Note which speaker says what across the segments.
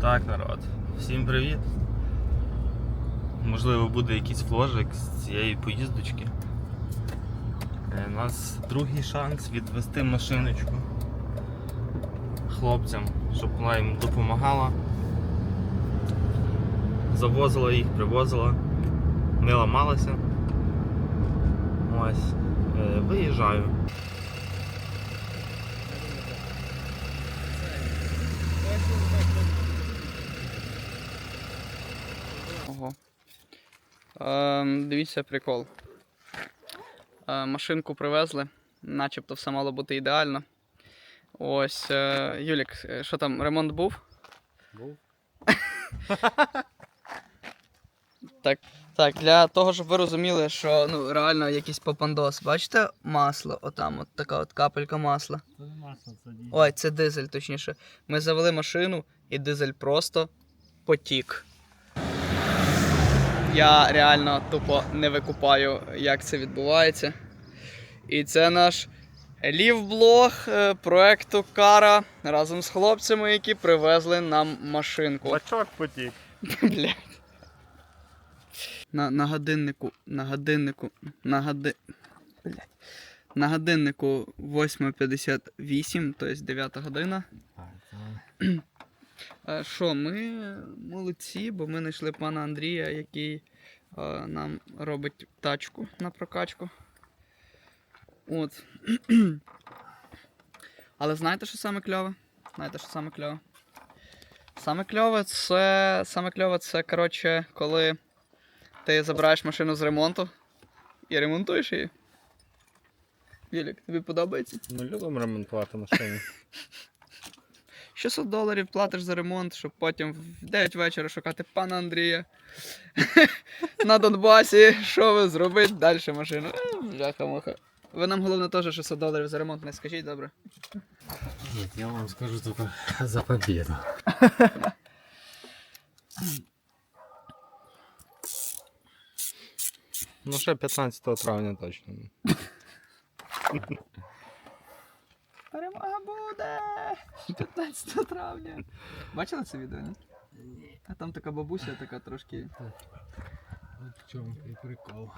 Speaker 1: Так, народ. Всім привіт. Можливо, буде якийсь вложик з цієї поїздочки. Е, У нас другий шанс відвести машиночку хлопцям, щоб вона їм допомагала. Завозила їх, привозила, не ламалася. Ось. Е, Виїжджаю.
Speaker 2: Дивіться прикол. Е, машинку привезли, начебто все мало бути ідеально. Ось, е, Юлік, е, що там, ремонт був?
Speaker 1: Був.
Speaker 2: Так, так, для того, щоб ви розуміли, що ну, реально якийсь попандос. Бачите масло? Отам, от така от капелька масла. Це не масло, це дизель. Ой, це дизель, точніше. Ми завели машину, і дизель просто потік. Я реально тупо не викупаю, як це відбувається. І це наш лівблог е, проекту Кара разом з хлопцями, які привезли нам машинку.
Speaker 1: Бачок потік.
Speaker 2: На, на годиннику, на годиннику, на годи... Блядь. На годиннику 8.58, тобто 9 година. Що, ми молодці, бо ми знайшли пана Андрія, який е, нам робить тачку на прокачку. От. Але знаєте, що саме кльове? Знаєте, що саме кльове? Саме кльове це. Саме кльове це, коротше, коли ти забираєш машину з ремонту і ремонтуєш її. Вілік, тобі подобається?
Speaker 1: Ми любимо ремонтувати машини.
Speaker 2: 600 доларів платиш за ремонт, щоб потім в 9 вечора шукати пана Андрія на Донбасі. Що ви зробить? Далі машину. Е, Бляха-муха. Ви нам головне теж 600 доларів за ремонт не скажіть, добре?
Speaker 3: Нет, я вам скажу только за победу.
Speaker 1: Ну, ще 15 травня точно.
Speaker 2: Перемога буде! 15 травня. Бачили це відео, ні? А там така бабуся, така трошки.
Speaker 3: Вот в чем и прикол.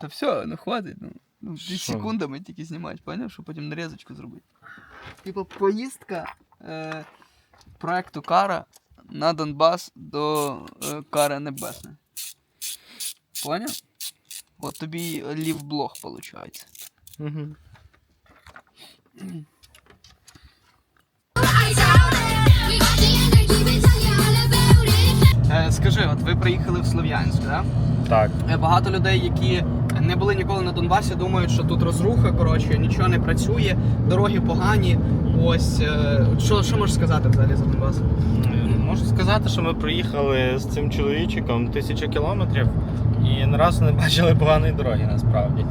Speaker 2: Та все, ну хватить, ну. Ну, дві секундами тільки знімати, поняв, щоб потім нарізочку зробити. Типу, поїздка е, проекту Кара на Донбас до е, Кари Небесної. Поняв? От тобі лівблог виходить.
Speaker 1: Угу.
Speaker 2: Е, скажи, от ви приїхали в Слов'янськ, так?
Speaker 1: Так.
Speaker 2: Е, Багато людей, які не були ніколи на Донбасі, думають, що тут розруха, коротше, нічого не працює, дороги погані. Ось е, що, що можеш сказати взагалі за Донбас?
Speaker 1: Можу сказати, що ми приїхали з цим чоловічиком тисячу кілометрів і ні разу не бачили поганої дороги насправді.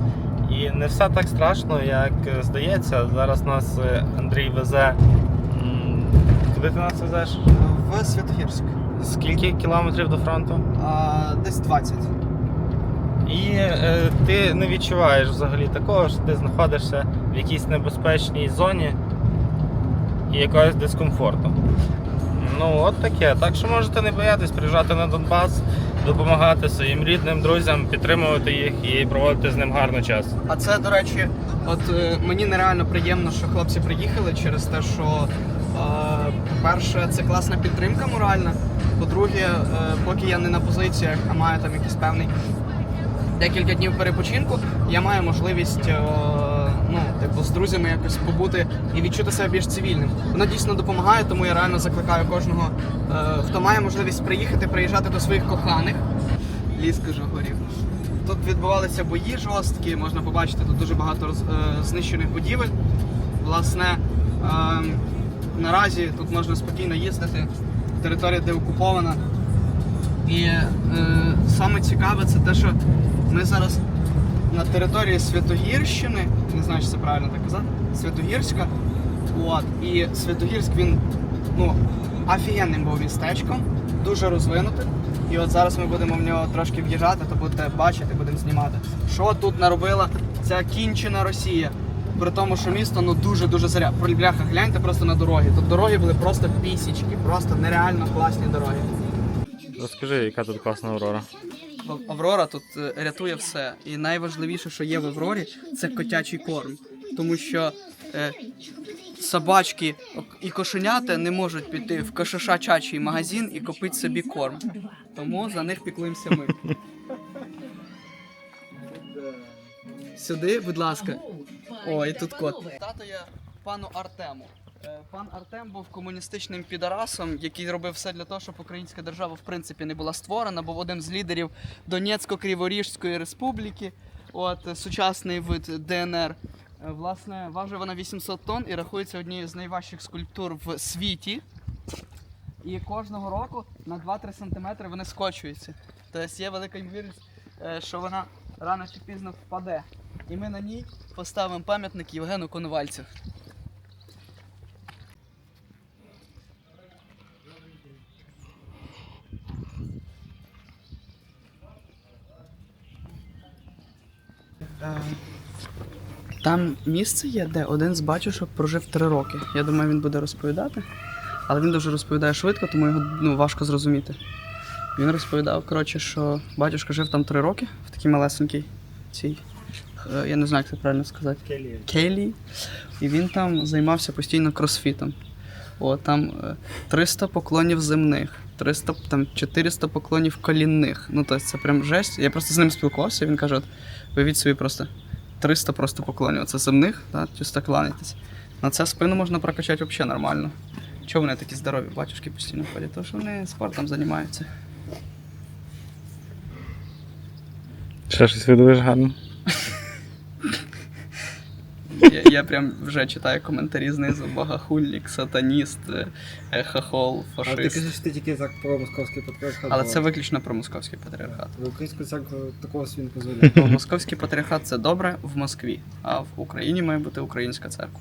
Speaker 1: І не все так страшно, як е, здається. Зараз нас е, Андрій везе. Куди ти нас везеш?
Speaker 2: В Святогірськ.
Speaker 1: Скільки кілометрів до фронту?
Speaker 2: А, десь 20.
Speaker 1: І е, ти не відчуваєш взагалі такого, що ти знаходишся в якійсь небезпечній зоні і якогось дискомфорту. Ну, от таке. Так що можете не боятись приїжджати на Донбас, допомагати своїм рідним, друзям, підтримувати їх і проводити з ним гарний час.
Speaker 2: А це, до речі, от е, мені нереально приємно, що хлопці приїхали через те, що, е, по-перше, це класна підтримка моральна. По-друге, е, поки я не на позиціях, а маю там якийсь певний декілька днів перепочинку, я маю можливість е, типу, з друзями якось побути і відчути себе більш цивільним. Воно дійсно допомагає, тому я реально закликаю кожного, е, хто має можливість приїхати, приїжджати до своїх коханих. Ліс кажу, горів. Тут відбувалися бої жорсткі, можна побачити тут дуже багато роз- е, знищених будівель. Власне, е, наразі тут можна спокійно їздити, територія де окупована. І е, саме цікаве це те, що ми зараз на території Святогірщини, не знаю, чи це правильно так казати, Святогірська. От, і Святогірськ він ну, офігенним був містечком, дуже розвинутим. І от зараз ми будемо в нього трошки в'їжджати, то будете бачити, будемо знімати, що тут наробила ця кінчена Росія. При тому, що місто ну дуже-дуже заря. Про бляха, гляньте просто на дороги. Тут дороги були просто пісічки, просто нереально класні дороги.
Speaker 1: Розкажи, яка тут класна Аврора.
Speaker 2: Аврора тут е, рятує все. І найважливіше, що є в Аврорі, це котячий корм. Тому що е, собачки і кошенята не можуть піти в кошешачачий магазин і купити собі корм. Тому за них піклуємося ми. Сюди, будь ласка. О, і тут кот. Тато я пану Артему. Е, Пан Артем був комуністичним підарасом, який робив все для того, щоб українська держава в принципі не була створена. Був одним з лідерів Донецько-Криворіжської республіки, от е, сучасний вид ДНР. Е, Власне, важить вона 800 тонн і рахується однією з найважчих скульптур в світі. І кожного року на 2-3 см вони скочуються. Тобто є велика ймовірність, що вона рано чи пізно впаде. І ми на ній поставимо пам'ятник Євгену Коновальцю. Там місце є, де один з батюшок прожив три роки. Я думаю, він буде розповідати. Але він дуже розповідає швидко, тому його ну, важко зрозуміти. Він розповідав, коротше, що батюшка жив там три роки в такій малесенькій цій. е, Я не знаю, як це правильно сказати.
Speaker 1: Келія.
Speaker 2: Келії. І він там займався постійно кросфітом. О, там е, 300 поклонів земних, 300, там 400 поклонів колінних. Ну, тобто це прям жесть. Я просто з ним спілкувався, він каже: от, вивіть собі просто 300 просто поклонів. Це земних, да, чисто кланяйтесь. На це спину можна прокачати взагалі нормально. Чого вони такі здорові? Батюшки постійно ходять? Тому що вони спортом займаються.
Speaker 1: Ще щось видаєш гарно.
Speaker 2: Я, прям вже читаю коментарі знизу. Богохульник, сатаніст, хахол, фашист.
Speaker 3: А ти кажеш, ти тільки так про московський патріархат.
Speaker 2: Але це виключно про московський патріархат.
Speaker 3: В українську церкву такого не дозволяє.
Speaker 2: Московський патріархат це добре в Москві, а в Україні має бути українська церква.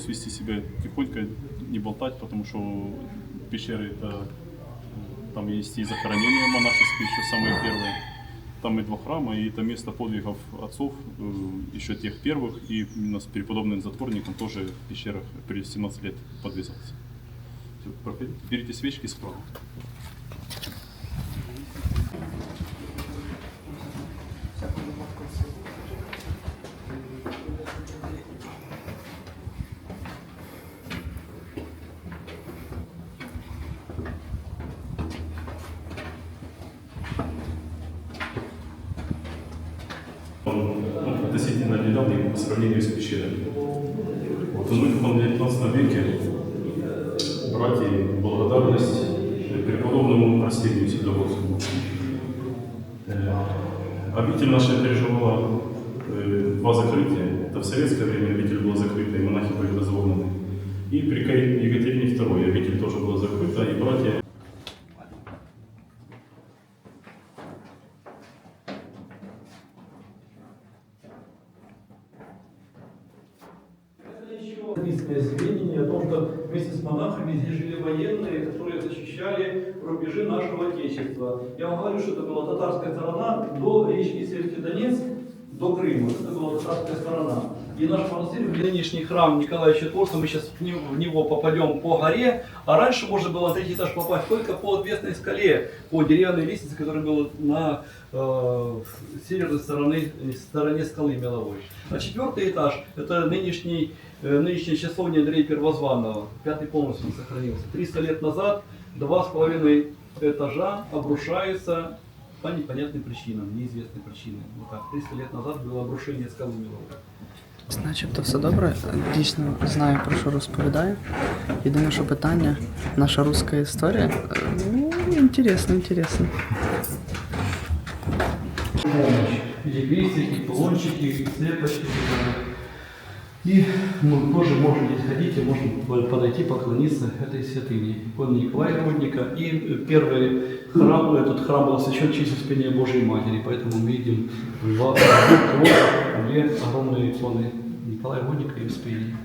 Speaker 4: Свести себя тихонько, не болтать, потому что пещеры это там есть и захоронения монашеские, еще самые первые. Там и два храма, и это место подвигов отцов, э, еще тех первых, и именно с преподобным затворником тоже в пещерах при 17 лет подвязался. Берите свечки справа. относительно недавний по сравнению с пещерами. Вот, он, он в 19 веке братья благодарность преподобному Арсению Седоводскому. Э, Обитель наша переживала э, два закрытия. Это в советское время обитель была закрыта, и монахи были разгоны. И при Ка- Екатерине II обитель тоже была закрыта, и братья
Speaker 5: монахами здесь жили военные, которые защищали рубежи нашего Отечества. Я вам говорю, что это была татарская сторона до речки Северодонецк, до Крыма. Это была татарская сторона. И наш монастырь, нынешний храм Николая IV, мы сейчас в него, в него попадем по горе, а раньше можно было на третий этаж попасть только по отвесной скале, по деревянной лестнице, которая была на э, северной стороне, стороне скалы меловой. А четвертый этаж, это нынешний, э, нынешнее часовня Андрея Первозванного, пятый полностью не сохранился. 300 лет назад два с половиной этажа обрушаются по непонятным причинам, неизвестной причине. Вот так, 300 лет назад было обрушение скалы меловой.
Speaker 2: Начебто все добре. Дійсно знаю про що розповідаю. Єдине, що питання, наша руська історія. е, Ну, інтересно, інтересно.
Speaker 5: помощь. в виде крестики, кулончики, слепочки. и так далее. И ну, тоже можно, если хотите, можно подойти, поклониться этой святыне. Иконе Николая Водника. И э, первый храм, этот храм был освящен в честь Успения Божией Матери. Поэтому мы видим два, две огромные иконы Николая Водника и Успения.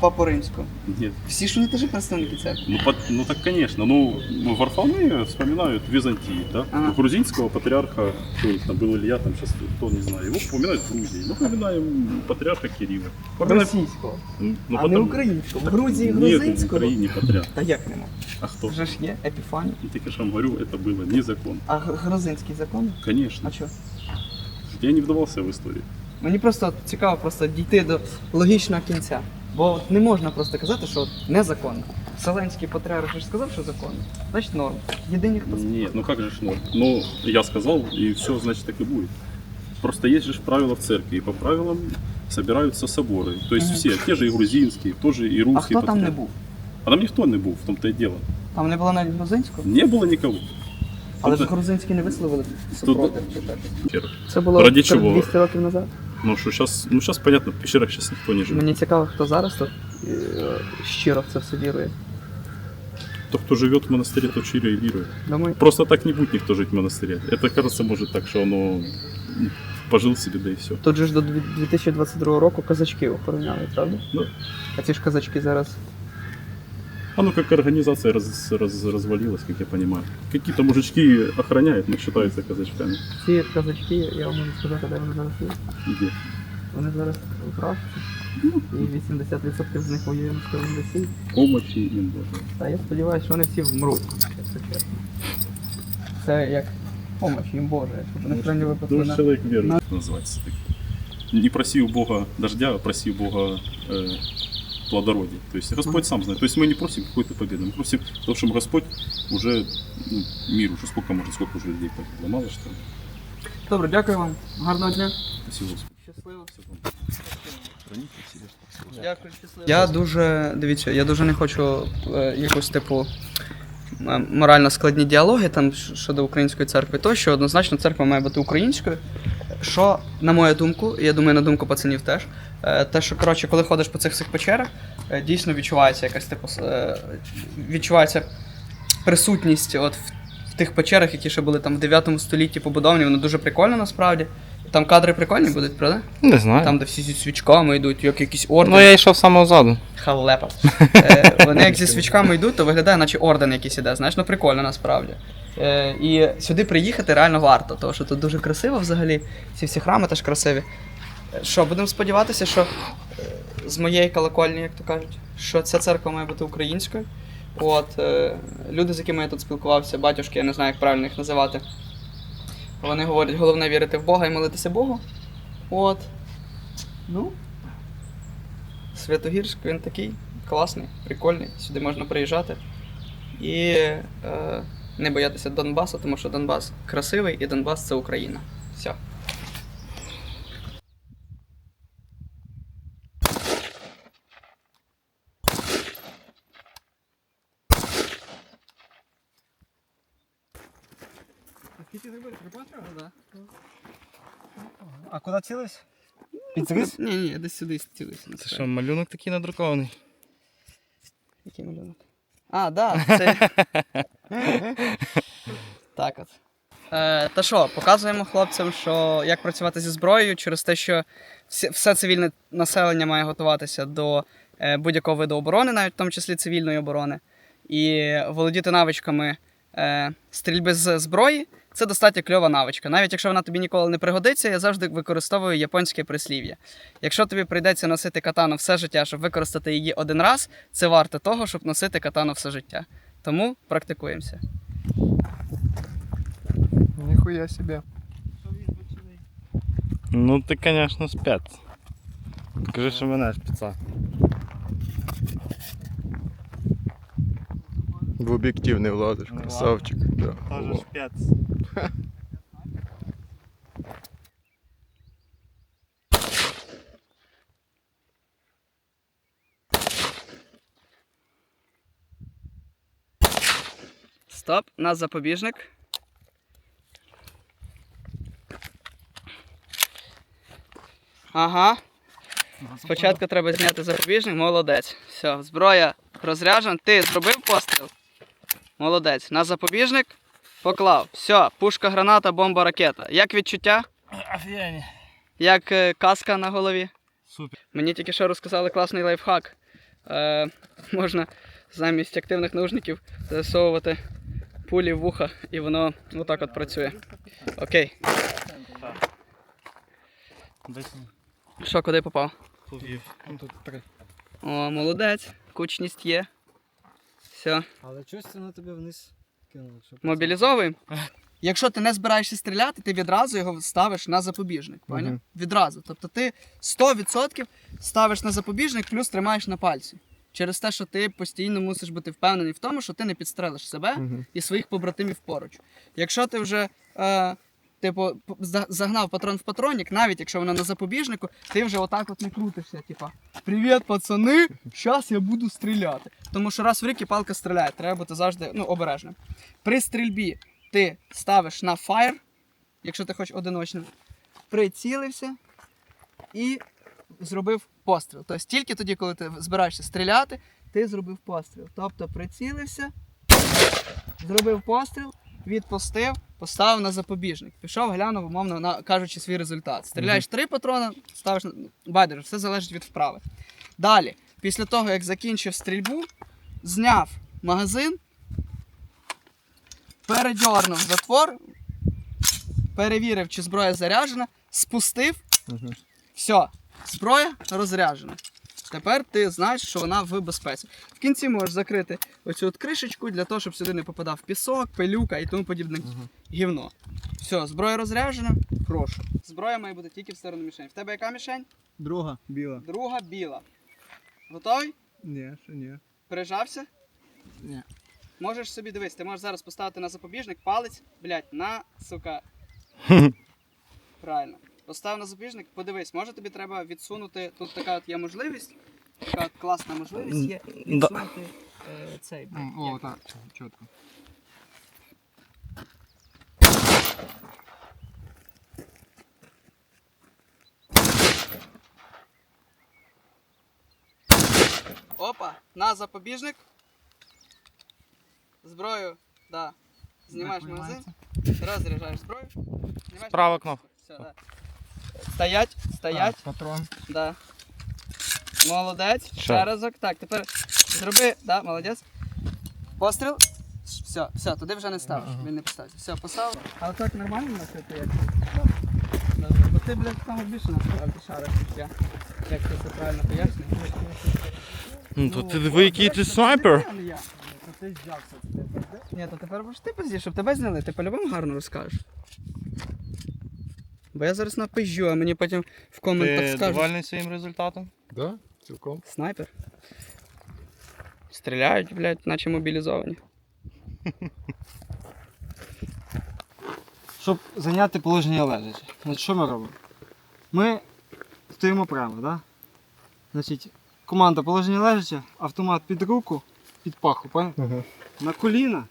Speaker 2: папу римську?
Speaker 4: нет.
Speaker 2: Всі ж вони теж представники церкви.
Speaker 4: Ну, под- ну так, конечно. Ну, ну, Варфоломея вспоминают Византии, да?
Speaker 2: Ага.
Speaker 4: Ну, Грузинского патриарха, кто у них там был Илья, там сейчас кто не знаю, его вспоминают в Грузии. Мы вспоминаем патриарха Кирилла. Вспоминаем-
Speaker 2: Російського.
Speaker 4: Ну, ну,
Speaker 2: а не
Speaker 4: потом-
Speaker 2: українського. В Грузії
Speaker 4: Нет, в
Speaker 2: грузинського.
Speaker 4: Украине патриарх.
Speaker 2: Та як нема?
Speaker 4: А кто?
Speaker 2: Вже ж є Епіфаній.
Speaker 4: И так я же вам говорю, это было незаконно.
Speaker 2: А г- грузинський закон?
Speaker 4: Конечно.
Speaker 2: А що?
Speaker 4: Я не вдавался в историю.
Speaker 2: Мені просто цікаво просто дійти до логічного кінця. Бо от не можна просто казати, що от незаконно. Вселенський патріарх же ж сказав, що законно. Значить норм. Єдині, хто
Speaker 4: Нет, ну как же ж норм? Ну, я сказал, и все, значит, так и будет. Просто есть же ж правила в церкви, и по правилам собираются соборы. То есть
Speaker 2: Мгм.
Speaker 4: все, те же и грузинские, тоже и
Speaker 2: А
Speaker 4: русские.
Speaker 2: хто там не
Speaker 4: патриархи.
Speaker 2: був?
Speaker 4: А там никто не был, в том-то и дело.
Speaker 2: Там не було навіть грузинського?
Speaker 4: Не было никого.
Speaker 2: Але ж
Speaker 4: Тут-
Speaker 2: грузинські не висловили супротив чи так.
Speaker 4: Пещерах.
Speaker 2: Це було
Speaker 4: Ради
Speaker 2: так
Speaker 4: чого?
Speaker 2: 200 років назад.
Speaker 4: Ну что сейчас, ну сейчас понятно, в пещерах сейчас никто не живет.
Speaker 2: Мені цікаво, хто зараз тут е, щиро в це все вірує.
Speaker 4: Тот, кто живет в монастыре, тот щиро и верует.
Speaker 2: Думаю,
Speaker 4: Просто так не будет никто жить в монастыре. Это кажется может так, что оно ну, пожил себе, да и все.
Speaker 2: тут же ж до дві- 2022 року казачки охороняли, правда?
Speaker 4: Ну.
Speaker 2: А ці ж казачки зараз.
Speaker 4: Оно ну, как организация раз, раз- развалилась, как я понимаю. Какие-то мужички охраняют, но считаются казачками.
Speaker 2: Ці казачки, я вам можу сказати, де вони зараз є.
Speaker 4: Где?
Speaker 2: Вони зараз у Франції. І 80% з них воює на стороні Росії.
Speaker 4: Помощи им Боже.
Speaker 2: Та я сподіваюся, що вони всі вмруть, якщо чесно. Це як помощь їм Божа, щоб вони в крайній випадку
Speaker 4: Ну,
Speaker 2: на...
Speaker 4: человек верует, называется. Не проси у Бога дождя, а проси у Бога э, плодородия. То есть Господь сам знает. То есть мы не просим какой-то победы, мы просим того, чтобы Господь уже ну, мир уже сколько может, сколько уже людей погибло, мало что ли?
Speaker 2: Добре, дякую вам. Гарного дня.
Speaker 4: Спасибо, Господи.
Speaker 2: Щасливо.
Speaker 4: Храните себя.
Speaker 2: Дякую, щасливо. Я дуже, дивіться, я дуже не хочу е, якусь типу м- морально складні діалоги там щ- щодо української церкви, то що однозначно церква має бути українською. Що, на мою думку, я думаю, на думку пацанів теж, е, те, що коротше, коли ходиш по цих всіх печерах, е, дійсно відчувається якась типу е, відчувається присутність от в, в тих печерах, які ще були там в 9 столітті побудовані, воно дуже прикольно насправді. Там кадри прикольні будуть, правда?
Speaker 1: Не знаю.
Speaker 2: Там, де всі зі свічками йдуть, як якісь ордени.
Speaker 1: Ну я йшов самого ззаду.
Speaker 2: Халепа. Е, вони як зі свічками йдуть, то виглядає, наче орден якийсь іде. Знаєш, ну прикольно насправді. Е, і сюди приїхати реально варто, тому що тут дуже красиво взагалі. Ці всі храми теж красиві. Що, будемо сподіватися, що е, з моєї колокольні, як то кажуть, що ця церква має бути українською. От, е, люди, з якими я тут спілкувався, батюшки, я не знаю, як правильно їх називати. Вони говорять, головне вірити в Бога і молитися Богу. От. Ну, Святогірськ, він такий класний, прикольний. Сюди можна приїжджати. І е, не боятися Донбасу, тому що Донбас красивий і Донбас це Україна. Все.
Speaker 6: А куди цілився? Під зріз?
Speaker 2: Ні, ні, я десь сюди цілився.
Speaker 1: Це що, малюнок такий надрукований?
Speaker 2: Який малюнок? А, да, це. так от. Е, та що, показуємо хлопцям, що як працювати зі зброєю через те, що всі- все цивільне населення має готуватися до е, будь-якого виду оборони, навіть в тому числі цивільної оборони. І володіти навичками е, стрільби з зброї це достатньо кльова навичка. Навіть якщо вона тобі ніколи не пригодиться, я завжди використовую японське прислів'я. Якщо тобі прийдеться носити катану все життя, щоб використати її один раз, це варто того, щоб носити катану все життя. Тому практикуємося.
Speaker 6: Ніхуя себе.
Speaker 1: Ну ти, звісно, спец. Скажи, що мене спеца.
Speaker 7: В об'єктив не влазиш,
Speaker 1: Не
Speaker 7: красавчик. Да.
Speaker 1: Тоже
Speaker 7: О.
Speaker 2: Стоп, у нас запобіжник. Ага. Спочатку треба зняти запобіжник, молодець. Все, зброя розряджена. Ти зробив постріл? Молодець. На запобіжник поклав. Все, пушка, граната, бомба, ракета. Як відчуття?
Speaker 1: Офігенно.
Speaker 2: Як е, каска на голові?
Speaker 1: Супер.
Speaker 2: Мені тільки що розказали класний лайфхак. Е, можна замість активних наушників засовувати пулі в вуха, і воно отак от працює. Окей. Що, куди попав?
Speaker 1: повів.
Speaker 6: Тут три.
Speaker 2: О, молодець. Кучність є. Все.
Speaker 6: Але чогось це на тебе вниз кинуло. щоб-
Speaker 2: Мобілізовуємо. Якщо ти не збираєшся стріляти, ти відразу його ставиш на запобіжник. Поняв?
Speaker 6: Мгм.
Speaker 2: Відразу. Тобто ти 100% ставиш на запобіжник, плюс тримаєш на пальці. Через те, що ти постійно мусиш бути впевнений в тому, що ти не підстрелиш себе
Speaker 6: Мгм.
Speaker 2: і своїх побратимів поруч. Якщо ти вже е, типу, загнав патрон в патронник, навіть якщо воно на запобіжнику, ти вже отак от не крутишся. Типа, привіт, пацани, зараз я буду стріляти. Тому що раз в рік і палка стріляє, треба бути завжди ну, обережним. При стрільбі ти ставиш на фаєр, якщо ти хочеш одиночним, прицілився і зробив постріл. Тобто тільки тоді, коли ти збираєшся стріляти, ти зробив постріл. Тобто прицілився, зробив постріл, відпустив, поставив на запобіжник. Пішов, глянув, умовно на, кажучи, свій результат. Стріляєш три патрони, ставиш на байдуже, все залежить від вправи. Далі, після того, як закінчив стрільбу, зняв магазин, передьорнув затвор, перевірив, чи зброя заряджена, спустив, все, зброя розряджена. Тепер ти знаєш, що вона в безпеці. В кінці можеш закрити оцю от кришечку для того, щоб сюди не попадав пісок, пилюка і тому подібне гівно. Все, зброя розряджена, прошу. Зброя має бути тільки в сторону мішень. В тебе яка мішень?
Speaker 6: Друга, біла.
Speaker 2: Друга біла. Готовий?
Speaker 6: Ні, ще ні.
Speaker 2: Пережався?
Speaker 6: Ні.
Speaker 2: Можеш собі дивись, ти можеш зараз поставити на запобіжник палець, блядь, на сука. Правильно. Постав на запобіжник, подивись, може тобі треба відсунути. Тут така от є можливість. Така от класна можливість є відсунути е, цей. блядь,
Speaker 6: О,
Speaker 2: як-
Speaker 6: так, чітко.
Speaker 2: Опа, на запобіжник. Зброю, да. Знімаєш магазин, розряджаєш зброю. Знімаєш
Speaker 1: Права кнопка.
Speaker 2: Все, да. Стоять, стоять.
Speaker 6: Патрон.
Speaker 2: Да. Молодець. Ще разок. Так, тепер зроби. Да, молодець. Постріл. Все, все, туди вже не ставиш. Він не поставиться. Все, поставив. Але так нормально на це як? Бо ти, блядь, саме більше насправді шариш, ніж я. Як ти це правильно пояснюєш?
Speaker 1: Ну то ти диви, який ти снайпер.
Speaker 2: Не я. Ні, то тепер будеш ти пиздиш, щоб тебе зняли, ти по-любому гарно розкажеш. Бо я зараз напизжу, а мені потім в коментах
Speaker 1: Ти довольний своїм результатом?
Speaker 7: Да? Цілком.
Speaker 2: Снайпер. Стріляють, блядь, наче мобілізовані.
Speaker 6: Щоб зайняти положення лежачи. Значить, що ми робимо? Ми стоїмо прямо, да? Значить, команда положення лежача, автомат під руку, під паху, понял?
Speaker 7: Ага.
Speaker 6: На коліна,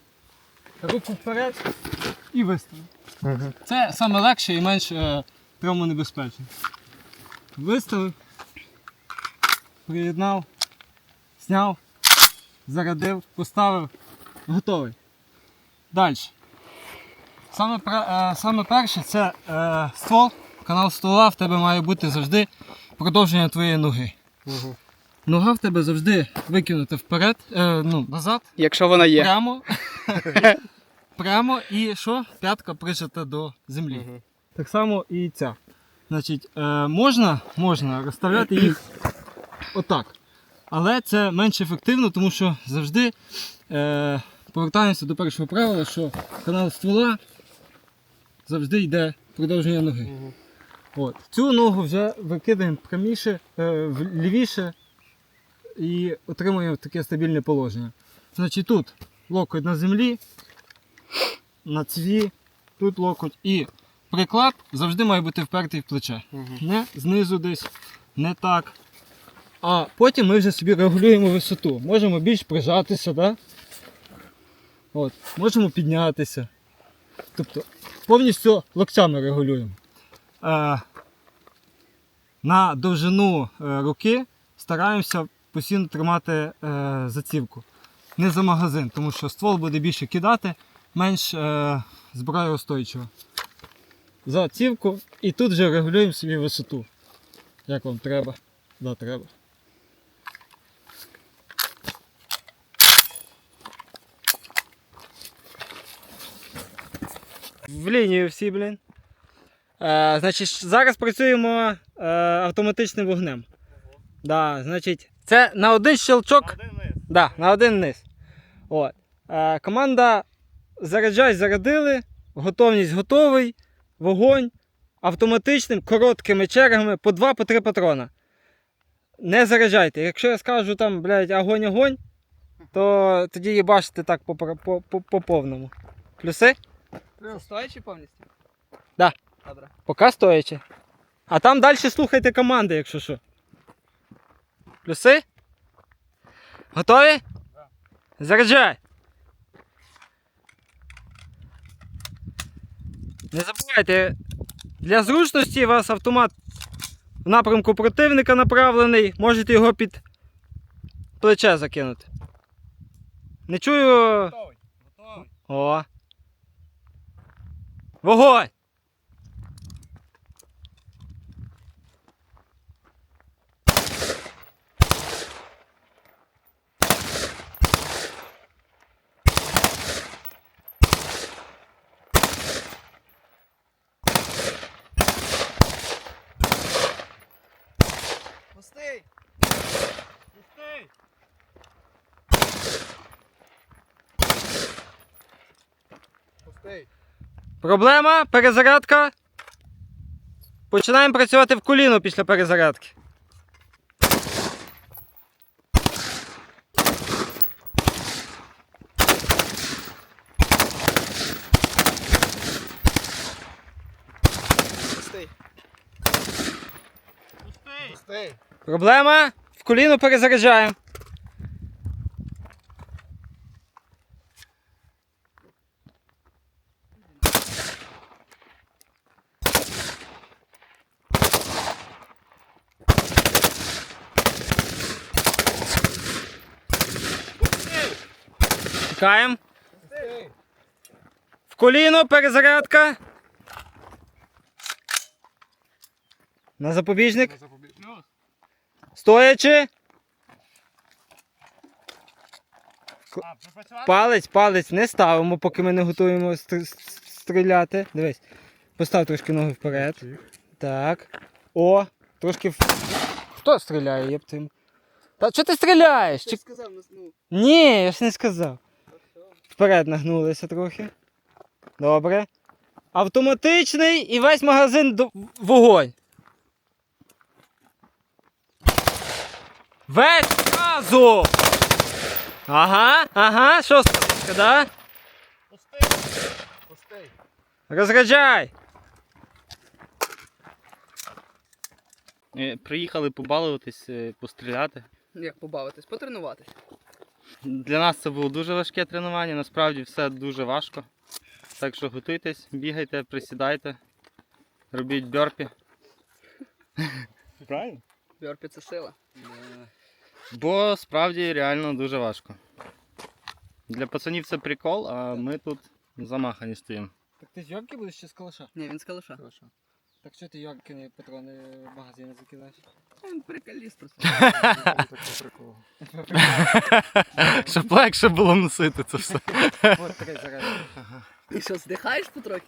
Speaker 6: руку вперед і виставимо. Це саме легше і менш е, травмонебезпечно. Виставив, приєднав, зняв, зарядив, поставив, готовий. Далі. Саме, е, саме перше це е, ствол. Канал ствола в тебе має бути завжди продовження твоєї ноги. Нога в тебе завжди викинута вперед, е, ну, назад,
Speaker 2: Якщо вона є.
Speaker 6: прямо. прямо і що? П'ятка прижата до землі. Так само і ця. Значить, е, можна, можна розставляти їх отак. Але це менш ефективно, тому що завжди е, повертаємося до першого правила, що канал ствола завжди йде продовження ноги. От. Цю ногу вже викидаємо пряміше, е, лівіше і отримуємо таке стабільне положення. Значить тут локоть на землі, на цві, тут локоть і приклад завжди має бути впертий в плече. Не знизу десь, не так. А потім ми вже собі регулюємо висоту. Можемо більш прижатися, да? От. можемо піднятися. Тобто повністю локтями регулюємо. Е, на довжину е, руки стараємося постійно тримати е, зацівку. Не за магазин, тому що ствол буде більше кидати, менш е, зброєустойчиво. За цівку і тут вже регулюємо собі висоту. Як вам треба? Да, треба. В лінію всі, блін. Е, значить, зараз працюємо е, автоматичним вогнем. Да, значить, це на один щелчок. Да, на один низ. От. Е, команда заряджай, зарядили, готовність готовий, вогонь автоматичним, короткими чергами по 2 по 3 патрона. Не заряджайте. Якщо я скажу там, блядь, огонь, огонь, то тоді їбашите так по, по, по, по повному. Плюси?
Speaker 2: Стоячи повністю?
Speaker 6: Да.
Speaker 2: Добре.
Speaker 6: Поки стоячи. А там далі слухайте команди, якщо що. Плюси? Готові? Заряджай! Не забувайте, для зручності у вас автомат в напрямку противника направлений, можете його під плече закинути. Не чую.
Speaker 2: Готовий. Готовий.
Speaker 6: О. Вогонь!
Speaker 2: Пустий. Пустий.
Speaker 6: Проблема, перезарядка. Починаємо працювати в коліно після перезарядки.
Speaker 2: Пустий. Пустий.
Speaker 6: Проблема, в коліно перезаряджаємо. Чекаємо. В коліно перезарядка. На запобіжник. Стоячи. Палець, палець не ставимо, поки ми не готуємо стр- стріляти. Дивись. Постав трошки ноги вперед. Так. О, трошки. Хто стріляє, єптим? Та чого ти стріляєш?
Speaker 2: Ти
Speaker 6: Чи...
Speaker 2: сказав, ну,
Speaker 6: Ні, я ж не сказав. Вперед нагнулися трохи. Добре. Автоматичний і весь магазин до... вогонь. Весь разу! Ага, ага, що сказати, да?
Speaker 2: пустий.
Speaker 6: Розряджай!
Speaker 1: Е, Приїхали побалуватись, е, постріляти.
Speaker 2: Як побавитись? Потренуватись.
Speaker 1: Для нас це було дуже важке тренування, насправді все дуже важко. Так що готуйтесь, бігайте, присідайте, робіть бьорпі. Правильно?
Speaker 2: Бьорпі це сила.
Speaker 1: Бо справді реально дуже важко. Для пацанів це прикол, а ми тут замахані стоїмо.
Speaker 6: Так ти з Йорки будеш чи з калаша?
Speaker 2: Ні, він з калаша.
Speaker 6: Так що ти Йоркини патрони в магазин закидаєш?
Speaker 2: Він приколіст просто.
Speaker 1: Щоб легше було носити це все.
Speaker 6: От три заряди.
Speaker 2: І що, здихаєш потрохи?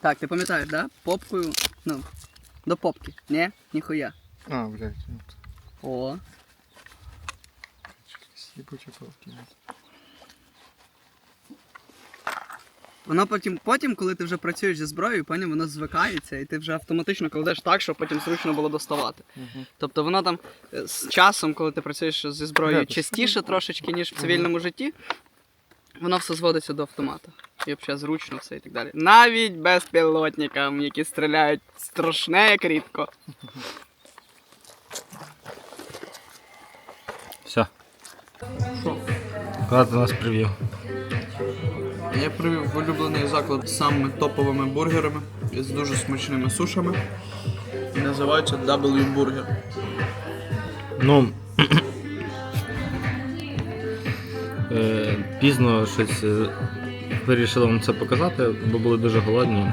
Speaker 2: Так, ти пам'ятаєш, да? Попкою, ну, до попки. Ні? Ніхуя.
Speaker 7: А, блядь.
Speaker 2: О.
Speaker 7: Сліпучі палки.
Speaker 2: Воно потім, потім, коли ти вже працюєш зі зброєю, потім воно звикається, і ти вже автоматично кладеш так, щоб потім зручно було доставати. Тобто воно там е, з часом, коли ти працюєш зі зброєю частіше трошечки, ніж в цивільному житті, воно все зводиться до автомата. І взагалі зручно все і так далі. Навіть безпілотникам, які стріляють страшне як рідко.
Speaker 1: Все. Ти нас привів?
Speaker 2: Я привів в улюблений заклад з самими топовими бургерами і з дуже смачними сушами. Називається W Burger.
Speaker 1: Ну. е, пізно щось е, вирішили вам це показати, бо були дуже голодні.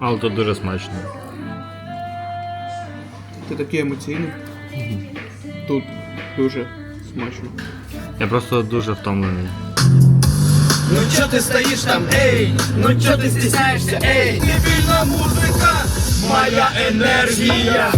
Speaker 1: Але тут дуже смачно.
Speaker 2: Ти такий емоційний. Тут дуже смачно.
Speaker 1: Я просто дуже втомлений.
Speaker 8: Ну чо ти стоїш там, ей? Ну чо ти стісняєшся, ей? Дебільна музика, моя енергія.